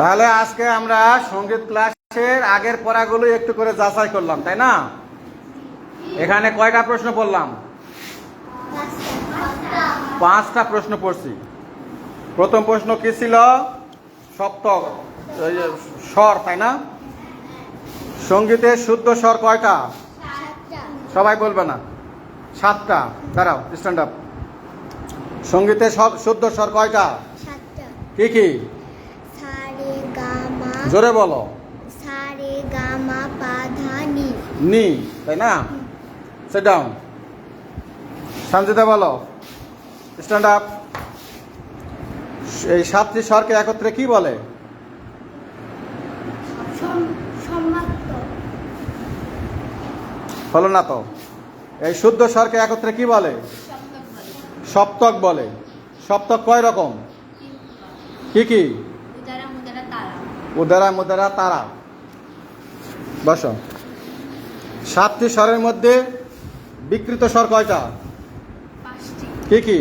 তাহলে আজকে আমরা সংগীত ক্লাসের আগের পড়াগুলো একটু করে যাচাই করলাম তাই না? এখানে কয়টা প্রশ্ন পড়লাম? পাঁচটা প্রশ্ন পড়ছি। প্রথম প্রশ্ন কি ছিল? সপ্তক যে স্বর তাই না? সঙ্গীতের শুদ্ধ স্বর কয়টা? সবাই বলবে না। সাতটা। দাঁড়াও স্ট্যান্ড আপ সঙ্গীতের সব শুদ্ধ স্বর কয়টা? কি কি? জোরে বলো। পা ধা নি। নি তাই না? সেট ডাউন সঞ্জিতা বলো। স্ট্যান্ড আপ এই সাতটি স্বরকে একত্রে কি বলে? হলো না তো। এই শুদ্ধ স্বরকে একত্রে কি বলে? সপ্তক বলে। সপ্তক কয় রকম? কি কি? উদারা মুদারা তারা। বস। সাতটি স্বরের মধ্যে বিকৃত স্বর কয়টা? কি কি?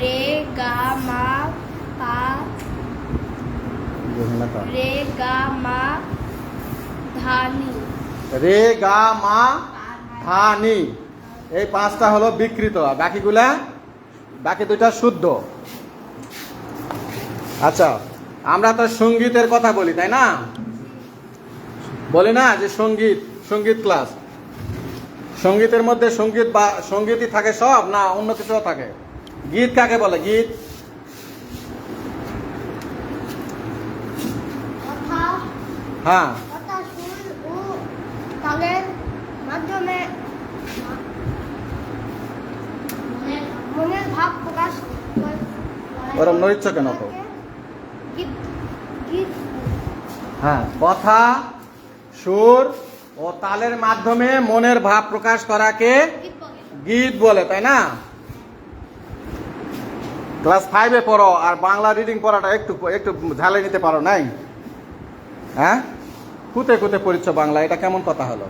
রে গা মা পা। রে গা মা ধা রে গা মা ধা এই পাঁচটা হলো বিকৃত। বাকিগুলা? বাকি দুইটা শুদ্ধ। আচ্ছা। আমরা তো সঙ্গীতের কথা বলি তাই না? বলি না যে সংগীত সংগীত ক্লাস সঙ্গীতের মধ্যে সংগীত বা সঙ্গীতই থাকে সব না অন্য কিছুও থাকে? গীত কাকে বলে? গীত? হ্যাঁ। ওরম নড়িচ্ছ কেন তো? হ্যাঁ কথা সুর ও তালের মাধ্যমে মনের ভাব প্রকাশ করাকে গীত বলে তাই না? ক্লাস ফাইভে পড়ো আর বাংলা রিডিং পড়াটা একটু একটু ঝালে নিতে পারো নাই? হ্যাঁ? কুতে কুতে পড়িচ্ছ বাংলা এটা কেমন কথা হলো?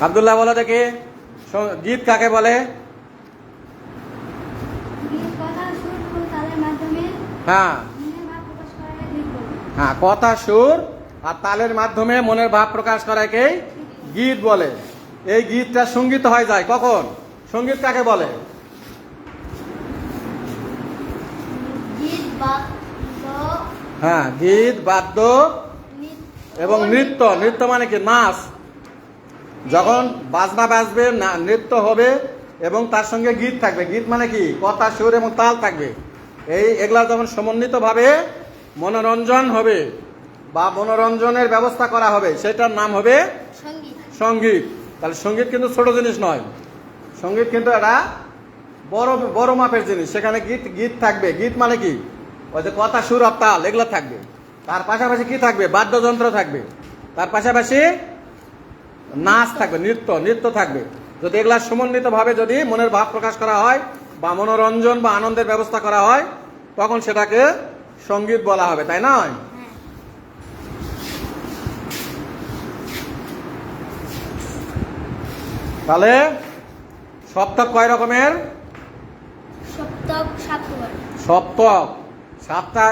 আবদুল্লাহ বলো দেখি গীত কাকে বলে? হ্যাঁ মনের ভাব প্রকাশ করাকে গীত বলে হ্যাঁ কথা সুর আর তালের মাধ্যমে মনের ভাব প্রকাশ করাকে গীত বলে। এই গীতটা সংগীত হয়ে যায় কখন? সংগীত কাকে বলে? হ্যাঁ গীত বাদ্য এবং নৃত্য। নৃত্য মানে কি? নাচ। যখন বাজনা বাজবে না নৃত্য হবে এবং তার সঙ্গে গীত থাকবে। গীত মানে কি? কথা সুর এবং তাল থাকবে। এই এগুলা যখন সমন্বিতভাবে মনোরঞ্জন হবে বা মনোরঞ্জনের ব্যবস্থা করা হবে সেটার নাম হবে সংগীত। তাহলে সংগীত কিন্তু ছোট জিনিস নয়। সংগীত কিন্তু একটা বড় বড় মাপের জিনিস। সেখানে গীত গীত থাকবে। গীত মানে কি? ওই যে কথা সুর আর তাল এগুলো থাকবে। তার পাশাপাশি কি থাকবে? বাদ্যযন্ত্র থাকবে। তার পাশাপাশি নাচ থাকবে নৃত্য নৃত্য থাকবে। যদি এগুলা সমন্বিতভাবে যদি মনের ভাব প্রকাশ করা হয় বা মনোরঞ্জন বা আনন্দের ব্যবস্থা করা হয় তখন সেটাকে সংগীত বলা হবে তাই নয়? তাহলে সপ্তক কয় রকমের? সপ্তক সপ্তক। সাতটা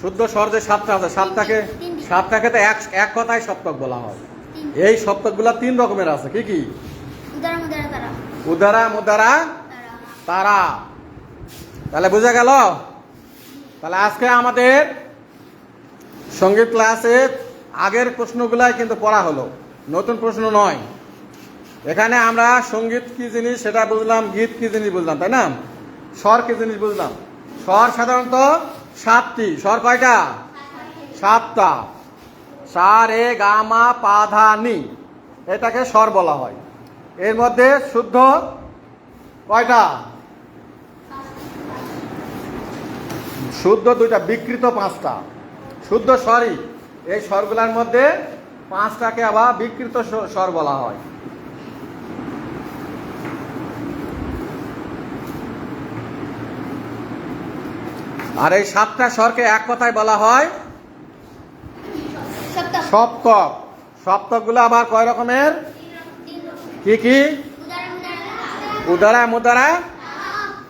শুদ্ধ স্বর যে সাতটা আছে। সাতটাকে সাতটাকে তো এক এক কথায় সপ্তক বলা হয়। এই সপ্তকগুলা তিন রকমের আছে কি কি? উদারা মুদারা তারা। তাহলে বুঝা গেল? তাহলে আজকে আমাদের সংগীত ক্লাসে আগের প্রশ্নগুলাই কিন্তু পড়া হলো। নতুন প্রশ্ন নয়। এখানে আমরা সংগীত কি জিনিস সেটা বুঝলাম, গীত কি জিনিস বুঝলাম, তাই না? স্বর কি জিনিস বুঝলাম? স্বর সাধারণত সাতটি। স্বর কয়টা? সাতটা। সা রে গা মা নি এটাকে স্বর বলা হয়। এর মধ্যে শুদ্ধ কয়টা? শুদ্ধ দুইটা বিকৃত পাঁচটা। শুদ্ধ স্বরই। এই স্বরগুলোর মধ্যে পাঁচটাকে আবার বিকৃত স্বর বলা হয়। আর এই সাতটা স্বরকে এক কথায় বলা হয় সপ্তক। সপ্তক। সপ্তকগুলো আবার কয় রকমের? কি কি? উদারা মুদারা।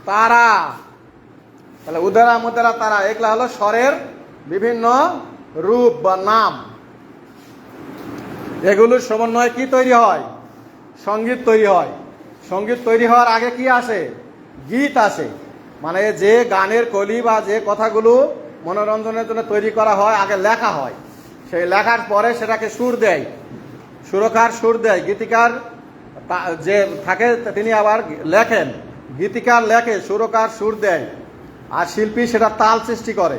তারা। তাহলে উদারা মুদারা তারা, এগুলা হলো স্বরের বিভিন্ন রূপ বা নাম। এগুলোর সমন্বয়ে কি তৈরি হয়? সংগীত তৈরি হয়। সংগীত তৈরি হওয়ার আগে কি আসে? গীত আসে। মানে যে গানের কলি বা যে কথাগুলো মনোরঞ্জনের জন্য তৈরি করা হয়, আগে লেখা হয়। সেই লেখার পরে সেটাকে সুর দেয়। সুরকার সুর দেয়। গীতিকার যে থাকে, তিনি আবার লেখেন। গীতিকার লেখে, সুরকার সুর দেয়। আর শিল্পী সেটা তাল সৃষ্টি করে।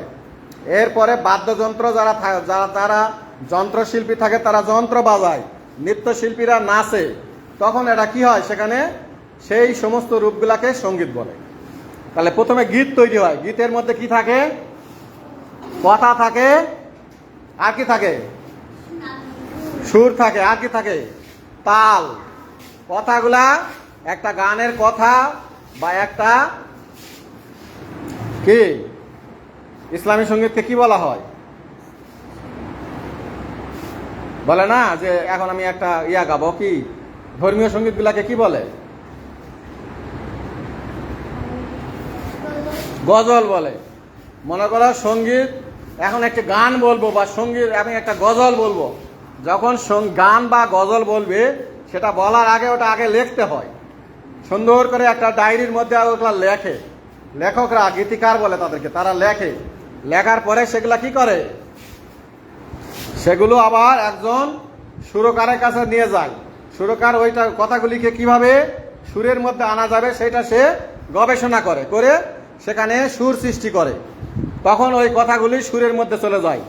এরপরে বাদ্যযন্ত্র যারা যারা, তারা যন্ত্রশিল্পী থাকে, তারা যন্ত্র বাজায়, নৃত্যশিল্পীরা নাচে। তখন এটা কি হয়? সেখানে সেই সমস্ত রূপগুলাকে সংগীত বলে। তাহলে প্রথমে গীত তৈরি হয়। গীতের মধ্যে কি থাকে? কথা থাকে। আর কি থাকে? সুর থাকে। আর কি থাকে? তাল। কথাগুলা একটা গানের কথা বা একটা কি? ইসলামী সঙ্গীতকে কি বলা হয়? বলে না যে এখন আমি একটা ইয়া গাবো কি? ধর্মীয় সঙ্গীতগুলাকে কি বলে? গজল বলে। মনে করো সংগীত, এখন একটা গান বলব বা সংগীত আমি একটা গজল বলব। যখন গান বা গজল বলবে, সেটা বলার আগে ওটা আগে লিখতে হয়। সুন্দর করে একটা ডায়েরির মধ্যে ওগুলা লেখে। লেখকরা গীতিকার বলে তাদেরকে, তারা লেখে। লেখার পরে সেগুলা কি করে? সেগুলো আবার একজন সুরকারের কাছে নিয়ে যায়। সুরকার ওইটা কথাগুলিকে কীভাবে সুরের মধ্যে আনা যাবে সেটা সে গবেষণা করে করে সেখানে সুর সৃষ্টি করে। তখন ওই কথাগুলি সুরের মধ্যে চলে যায়।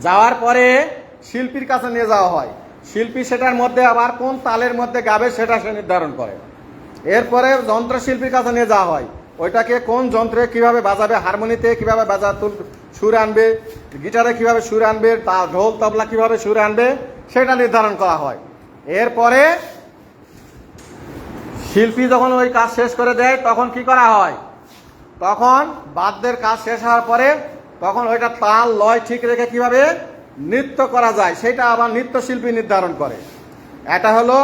যাওয়ার পরে শিল্পীর কাছে নিয়ে যাওয়া হয়। শিল্পী সেটার মধ্যে আবার কোন তালের মধ্যে গাবে সেটা সে নির্ধারণ করে। এরপরে যন্ত্রশিল্পীর কাছে নিয়ে যাওয়া হয়। ওইটাকে কোন যন্ত্রে কীভাবে বাজাবে, হারমোনিতে কীভাবে বাজা সুর আনবে, গিটারে কীভাবে সুর আনবে তা ঢোল তবলা কীভাবে সুর আনবে, সেটা নির্ধারণ করা হয়। এরপরে শিল্পী যখন ওই কাজ শেষ করে দেয়, তখন কি করা হয়? তখন বাদ্যের কাজ শেষ হওয়ার পরে তখন ওইটা তাল, লয় ঠিক রেখে কীভাবে নৃত্য করা যায়, সেটা আবার নৃত্যশিল্পী নির্ধারণ করে। এটা হলো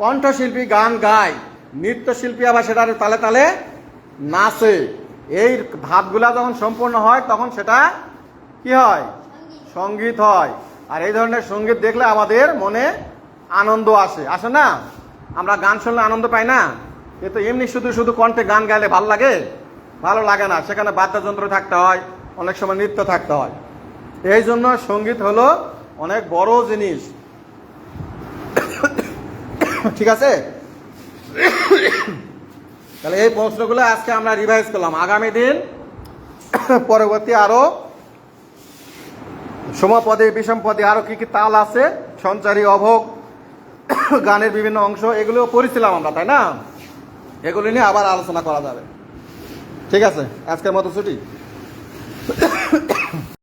কণ্ঠশিল্পী গান গায়, নৃত্যশিল্পী আবার সেটার তালে তালে নাচে। এই ধাপগুলা যখন সম্পূর্ণ হয়, তখন সেটা কি হয়? সংগীত হয়। আর এই ধরনের সংগীত দেখলে আমাদের মনে আনন্দ আসে। আসে না? আমরা গান শুনলে আনন্দ পাই না? এ তো এমনি শুধু শুধু কণ্ঠে গান গাইলে ভালো লাগে? ভালো লাগে না। সেখানে বাদ্যযন্ত্র থাকতে হয়, অনেক সময় নৃত্য থাকতে হয়। এই জন্য সংগীত হলো অনেক বড় জিনিস। ঠিক আছে? তাহলে এই প্রশ্নগুলো আজকে আমরা রিভাইজ করলাম। আগামী দিন পরবর্তী আরও সমপদে বিষম পদে আরও কী কি তাল আছে, সঞ্চারী, অভোগ, গানের বিভিন্ন অংশ এগুলো পড়েছিলাম আমরা, তাই না? এগুলি নিয়ে আবার আলোচনা করা যাবে। ঠিক আছে? আজকের মতো ছুটি।